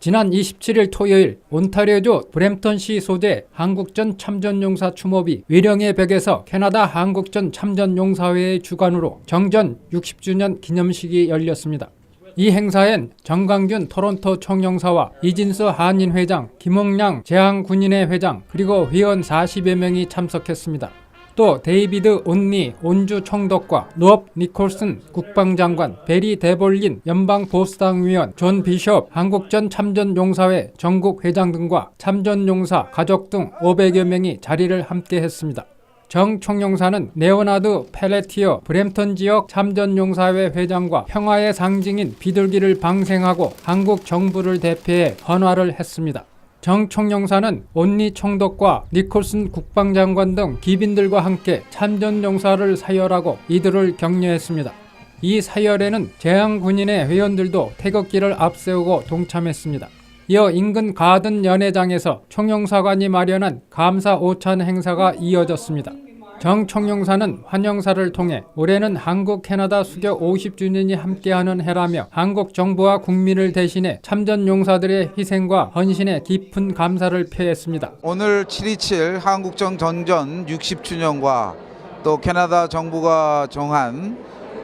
지난 27일 토요일 온타리오주 브램턴시 소재 한국전 참전용사 추모비 위령의 벽에서 캐나다 한국전 참전용사회의 주관으로 정전 60주년 기념식이 열렸습니다. 이 행사엔 정강균 토론토 총영사와 이진수 한인 회장, 김홍량 재향군인회 회장, 그리고 회원 40여 명이 참석했습니다. 또 데이비드 온니 온주 총독과 노업 니콜슨 국방장관, 베리 데볼린 연방 보수당 위원, 존 비숍 한국전 참전용사회 전국 회장 등과 참전용사 가족 등 500여 명이 자리를 함께 했습니다. 정 총영사는 네오나드 펠레티어 브램턴 지역 참전용사회 회장과 평화의 상징인 비둘기를 방생하고 한국 정부를 대표해 헌화를 했습니다. 정 총영사는 온리 총독과 니콜슨 국방장관 등 기빈들과 함께 참전용사를 사열하고 이들을 격려했습니다. 이 사열에는 재향군인의 회원들도 태극기를 앞세우고 동참했습니다. 이어 인근 가든 연회장에서 총영사관이 마련한 감사 오찬 행사가 이어졌습니다. 정 총영사는 환영사를 통해 올해는 한국 캐나다 수교 50주년이 함께하는 해라며 한국 정부와 국민을 대신해 참전 용사들의 희생과 헌신에 깊은 감사를 표했습니다. 오늘 7.27 한국정 전전 60주년과 또 캐나다 정부가 정한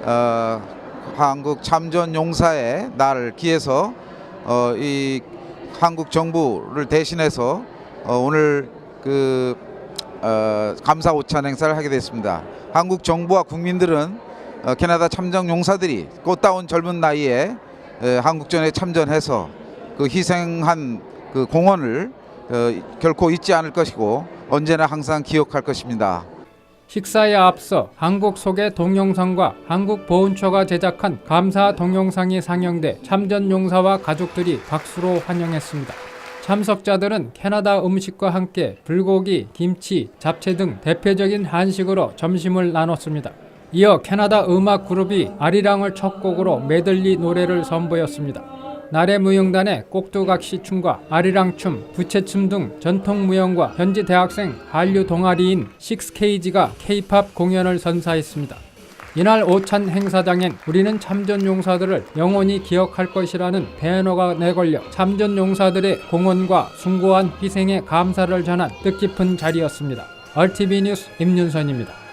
어, 한국 참전 용사의 날을 기해서 어, 이 한국 정부를 대신해서 어, 오늘 그 어, 감사 오찬 행사를 하게 됐습니다. 한국 정부와 국민들은 어, 캐나다 참전 용사들이 꽃다운 젊은 나이에 에, 한국전에 참전해서 그 희생한 그 공헌을 어, 결코 잊지 않을 것이고 언제나 항상 기억할 것입니다. 식사에 앞서 한국 소개 동영상과 한국 보훈처가 제작한 감사 동영상이 상영돼 참전 용사와 가족들이 박수로 환영했습니다. 참석자들은 캐나다 음식과 함께 불고기, 김치, 잡채 등 대표적인 한식으로 점심을 나눴습니다. 이어 캐나다 음악 그룹이 아리랑을 첫 곡으로 메들리 노래를 선보였습니다. 나래 무용단의 꼭두각시 춤과 아리랑 춤, 부채춤 등 전통 무용과 현지 대학생 한류 동아리인 6Kg가 K-팝 공연을 선사했습니다. 이날 오찬 행사장엔 우리는 참전 용사들을 영원히 기억할 것이라는 배너가 내걸려 참전 용사들의 공헌과 숭고한 희생에 감사를 전한 뜻깊은 자리였습니다. RTV 뉴스 임윤선입니다.